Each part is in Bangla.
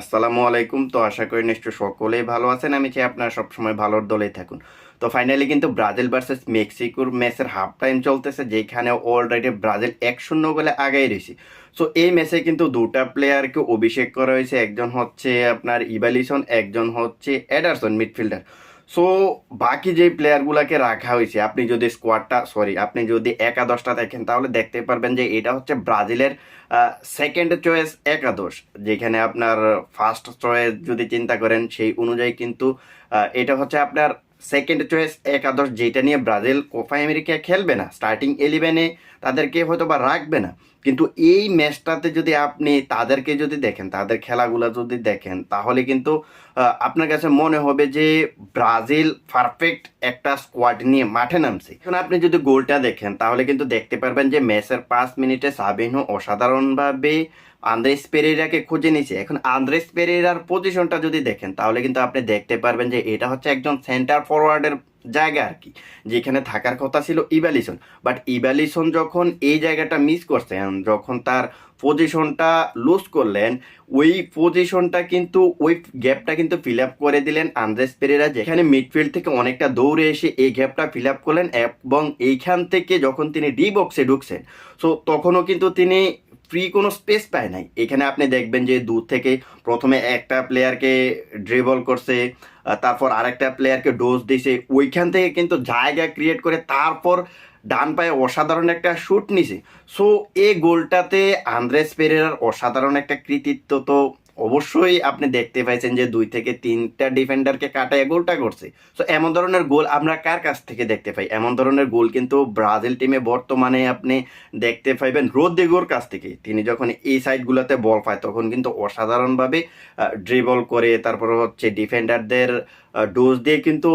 আসসালামু আলাইকুম। তো আশা করি নিশ্চয় সকলেই ভালো আছেন। আমি চাই আপনারা সবসময় ভালোর দলেই থাকুন। তো ফাইনালি কিন্তু ব্রাজিল ভার্সেস মেক্সিকোর ম্যাচের হাফ টাইম চলতেছে, যেখানে অলরেডি ব্রাজিল এক শূন্য বলে আগেই রয়েছে। সো এই ম্যাচে কিন্তু দুটা প্লেয়ারকে অভিষেক করা হয়েছে। একজন হচ্ছে আপনার ইভালিসন, একজন হচ্ছে এডারসন মিডফিল্ডার। সো বাকি যে প্লেয়ারগুলোকে রাখা হয়েছে, আপনি যদি স্কোয়াডটা সরি আপনি যদি একাদশটা দেখেন, তাহলে দেখতে পারবেন যে এটা হচ্ছে ব্রাজিলের সেকেন্ড চয়েস একাদশ, যেখানে আপনার ফার্স্ট চয়েস যদি চিন্তা করেন, সেই অনুযায়ী কিন্তু এটা হচ্ছে আপনার সেকেন্ড চয়েস একাদশ যেটা নিয়ে ব্রাজিল কোপা আমেরিকা খেলবে না স্টার্টিং ইলেভেনে তাদেরকে হয়তো বা রাখবে না। কিন্তু এই ম্যাচটাতে যদি আপনি তাদেরকে যদি দেখেন, তাদের খেলাগুলো যদি দেখেন, তাহলে কিন্তু আপনার কাছে মনে হবে যে ব্রাজিল পারফেক্ট একটা স্কোয়াড নিয়ে মাঠে নামছে। এখন আপনি যদি গোলটা দেখেন, তাহলে কিন্তু দেখতে পারবেন যে ম্যাচের পাঁচ মিনিটে সাবিনহো অসাধারণভাবে আন্দ্রেস পেরেরাকে খুঁজে নিয়েছে এখন আন্দ্রেস পেরেরার পজিশনটা যদি দেখেন, তাহলে কিন্তু আপনি দেখতে পারবেন যে এটা হচ্ছে একজন সেন্টার ফরওয়ার্ডের জায়গা আর কি, যেখানে থাকার কথা ছিল ইভালিসন। বাট ইভালিসন যখন এই জায়গাটা মিস করছেন, যখন তার পজিশনটা লুজ করলেন, ওই পজিশনটা কিন্তু, ওই গ্যাপটা কিন্তু ফিল আপ করে দিলেন আন্দ্রেস পেরেরা যেখানে মিডফিল্ড থেকে অনেকটা দৌড়ে এসে এই গ্যাপটা ফিল আপ করলেন এবং এইখান থেকে যখন তিনি ডি বক্সে ঢুকছেন সো তখনও কিন্তু তিনি ফ্রি কোনো স্পেস পায় নাই। এখানে আপনি দেখবেন যে দূর থেকে প্রথমে একটা প্লেয়ারকে ড্রিবল করছে তারপর আরেকটা প্লেয়ারকে ডোজ দিছে। ওইখান থেকে কিন্তু জায়গা ক্রিয়েট করে তারপর ডান পায়ে অসাধারণ একটা শ্যুট নিছে। সো এই গোলটাতে আন্দ্রেস পেরেরার অসাধারণ একটা কৃতিত্ব তো অবশ্যই আপনি দেখতে পাইছেন যে দুই থেকে তিনটা ডিফেন্ডারকে কাটায় গোলটা করছে। সো এমন ধরনের গোল আমরা কার কাছ থেকে দেখতে পাই? এমন ধরনের গোল কিন্তু ব্রাজিল টিমে বর্তমানে আপনি দেখতে পাইবেন রোদ্রিগোর কাছ থেকে। তিনি যখন এই সাইডগুলোতে বল পায়, তখন কিন্তু অসাধারণভাবে ড্রিবল করে, তারপর হচ্ছে ডিফেন্ডারদের ডোজ দিয়ে কিন্তু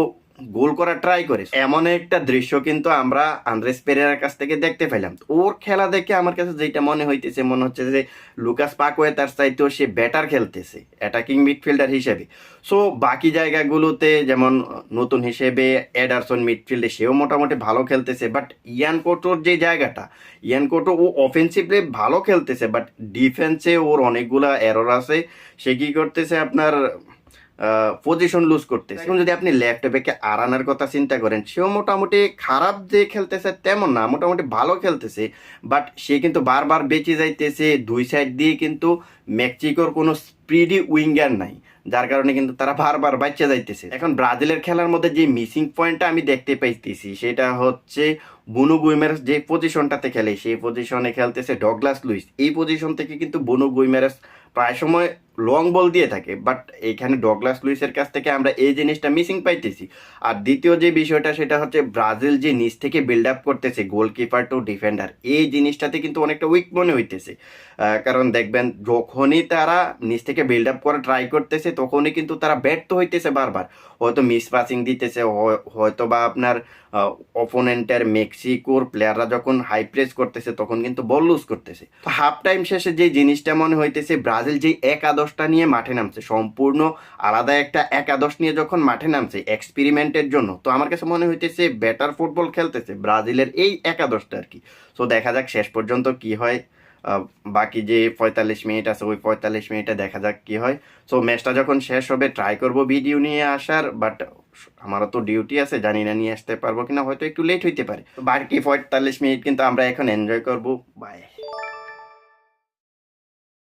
গোল করার ট্রাই করে এমন একটা দৃশ্য কিন্তু আমরা আন্দ্রেস পেরেরার কাছ থেকে দেখতে পেলাম। ওর খেলা দেখে আমার কাছে যেটা মনে হইতেছে, মনে হচ্ছে যে লুকাস পাকওয়ে তার চাইতেও সে ব্যাটার খেলতেছে অ্যাটাকিং মিডফিল্ডার হিসেবে। সো বাকি জায়গাগুলোতে যেমন নতুন হিসেবে অ্যাডারসন মিডফিল্ডে সেও মোটামুটি ভালো খেলতেছে বাট ইয়ান কোটোর যে জায়গাটা, ইয়ান কোটো ও অফেন্সিভলি ভালো খেলতেছে বাট ডিফেন্সে ওর অনেকগুলা এরর আছে। সে কী করতেছে আপনার পজিশন লুজ করতেছে। এখন যদি আপনি লেফট ব্যাকে আরানার কথা চিন্তা করেন সেও মোটামুটি খারাপ যে খেলতেছে তেমন না মোটামুটি ভালো খেলতেছে বাট সে কিন্তু বারবার বেঁচে যাইতেছে দুই সাইড দিয়ে কিন্তু মেক্সিকোর কোনো স্পিডি উইঙ্গার নাই যার কারণে কিন্তু তারা বারবার বাচ্চা যাইতেছে। এখন ব্রাজিলের খেলার মধ্যে যে মিসিং পয়েন্টটা আমি দেখতে পাইতেছি সেটা হচ্ছে বুনু গুইমেরাস যে পজিশনটাতে খেলে সেই পজিশনে খেলতেছে ডগলাস লুইস। এই পজিশন থেকে কিন্তু বুনু গুইমেরাস প্রায় সময় লং বল দিয়ে থাকে বাট এখানে ডগলাস লুইসের কাছ থেকে আমরা এই জিনিসটা মিসিং পাইতেছি। আর দ্বিতীয় যে বিষয়টা, সেটা হচ্ছে ব্রাজিল যে নিচ থেকে বিল্ড আপ করতেছে গোলকিপার টু ডিফেন্ডার এই জিনিসটাতে কিন্তু অনেকটা উইক মনে হইতেছে। কারণ দেখবেন, যখনই তারা নিচ থেকে বিল্ড আপ করা ট্রাই করতেছে, তখনই কিন্তু তারা ব্যর্থ হইতেছে বারবার। হয়তো মিস পাসিং দিতেছে, হয়- হয়তো বা আপনার অপোনেন্টের মেক্সিকোর প্লেয়াররা যখন হাই প্রেস করতেছে, তখন কিন্তু বল লুজ করতেছে। তো হাফ টাইম শেষে যে জিনিসটা মনে হইতেছে, ব্রাজিল যে একাদশটা নিয়ে মাঠে নামছে। সম্পূর্ণ আলাদা একটা একাদশ নিয়ে যখন মাঠে নামছে এক্সপেরিমেন্টের জন্য, তো আমার কাছে মনে হইতেছে বেটার ফুটবল খেলতেছে ব্রাজিলের এই একাদশটা আর কি সো দেখা যাক শেষ পর্যন্ত কি হয়। বাকি যে পঁয়তাল্লিশ মিনিট আছে, ওই পঁয়তাল্লিশ মিনিটে দেখা যাক কি হয়। সো ম্যাচটা যখন শেষ হবে ট্রাই করব ভিডিও নিয়ে আসার বাট আমারও তো ডিউটি আছে, জানি না নিয়ে আসতে পারব কিনা, হয়তো একটু লেট হইতে পারে। বাকি পঁয়তাল্লিশ মিনিট কিন্তু আমরা এখন এনজয় করব। বাই